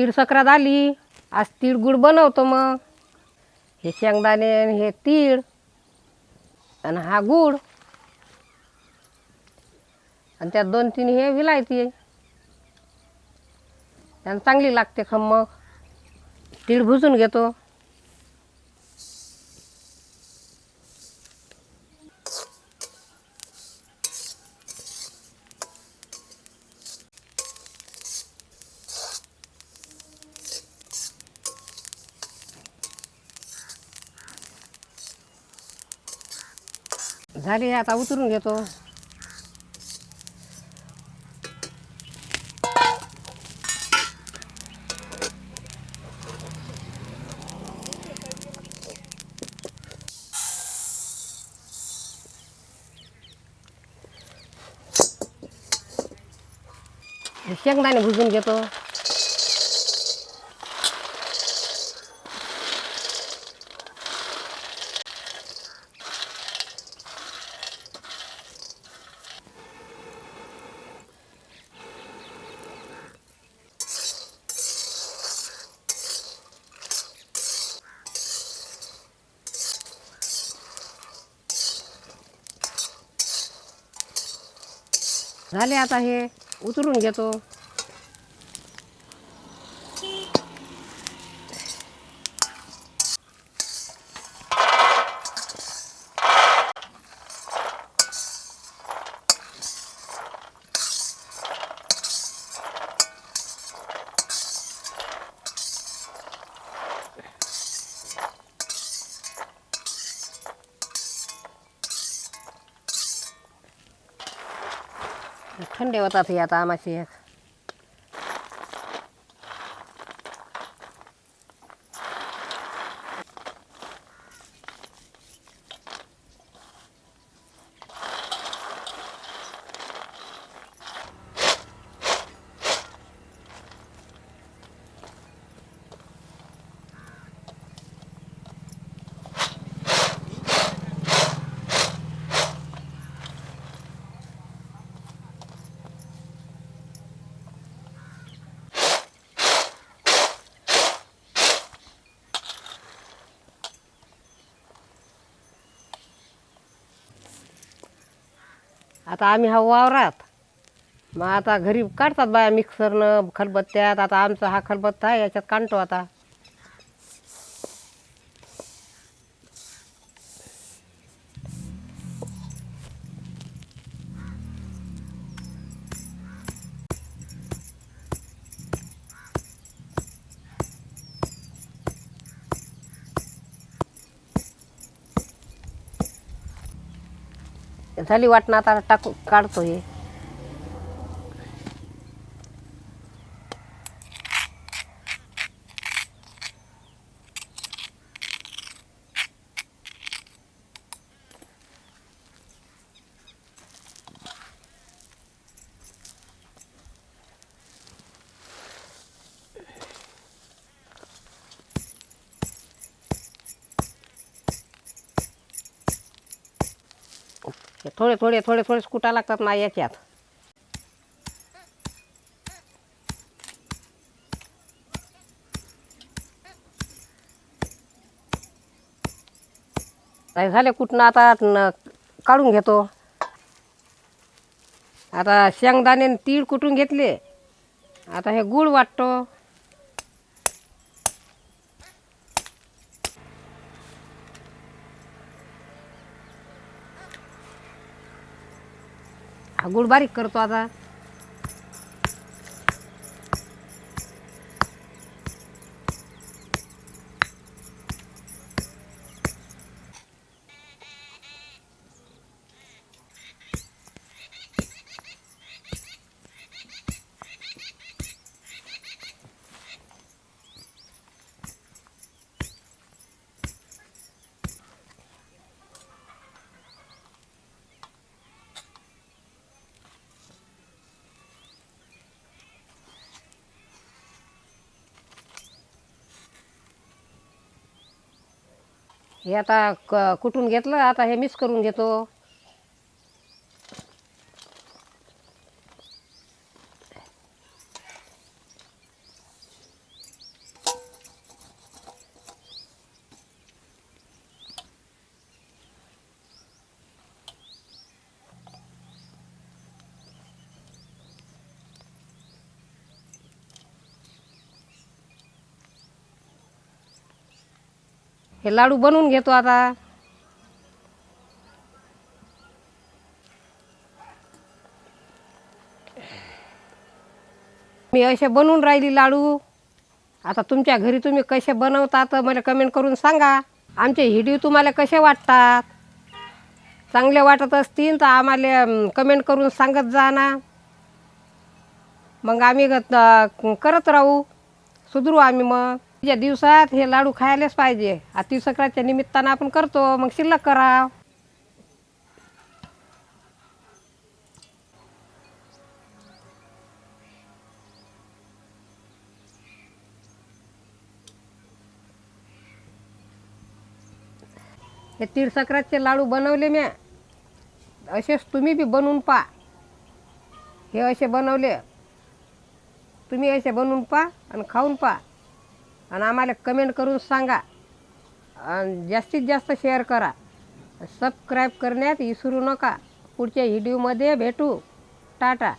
तीळ सक्रात आली आज तीळ गुळ बनवतो मग. हे शेंगदाणे आणि हे तीळ आणि हा गुळ. आणि त्यात दोन तीन हे विलायती त्यानं चांगली लागते खम्मग तीळ भुजून घेतो. झाली आता उतरून घेतो. शेंगदाणे भुजून घेतो. झाले आता हे. उतरून घेतो. थंडे होतात हे आता आमाचे. आता आम्ही हा वावरात. मग आता घरी काढतात बाया मिक्सरनं खलबत्त्यात. आता आमचा हा खलबत्ता आहे याच्यात काढतो आता. झाली वाटणं आता टाकू काढतो हे थोडे थोडे थोडे थोडे कुटा लागतात ना याच्यात. काय झाले कुठनं आता काढून घेतो? आता शेंगदाणे तीळ कुटून घेतले? आता हे गूळ वाटतो. हा बारीक करतो आता. हे आता क कुठून घेतलं? आता हे मिक्स करून घेतो. हे लाडू बनवून घेतो आता. मी असे बनवून राहिली लाडू. आता तुमच्या घरी तुम्ही कसे बनवतात तर मला कमेंट करून सांगा. आमचे व्हिडिओ तुम्हाला कसे वाटतात? चांगले वाटत असतील तर आम्हाला कमेंट करून सांगत जा ना. मग आम्ही ग- करत राहू. सुधरू आम्ही मग. या दिवसात हे लाडू खायलाच पाहिजे. अति सक्राच्या निमित्तानं आपण करतो. मग शिल्लक करा हे तीळ सक्रातचे लाडू बनवले म्या असेच तुम्ही बी बनवून पा. हे असे बनवले. तुम्ही असे बनवून पा आणि खाऊन पा. आणि आम्हाला कमेंट करून सांगा. आणि जास्तीत जास्त शेअर करा. सबस्क्राईब करण्यात विसरू नका. पुढच्या व्हिडिओमध्ये भेटू. टाटा.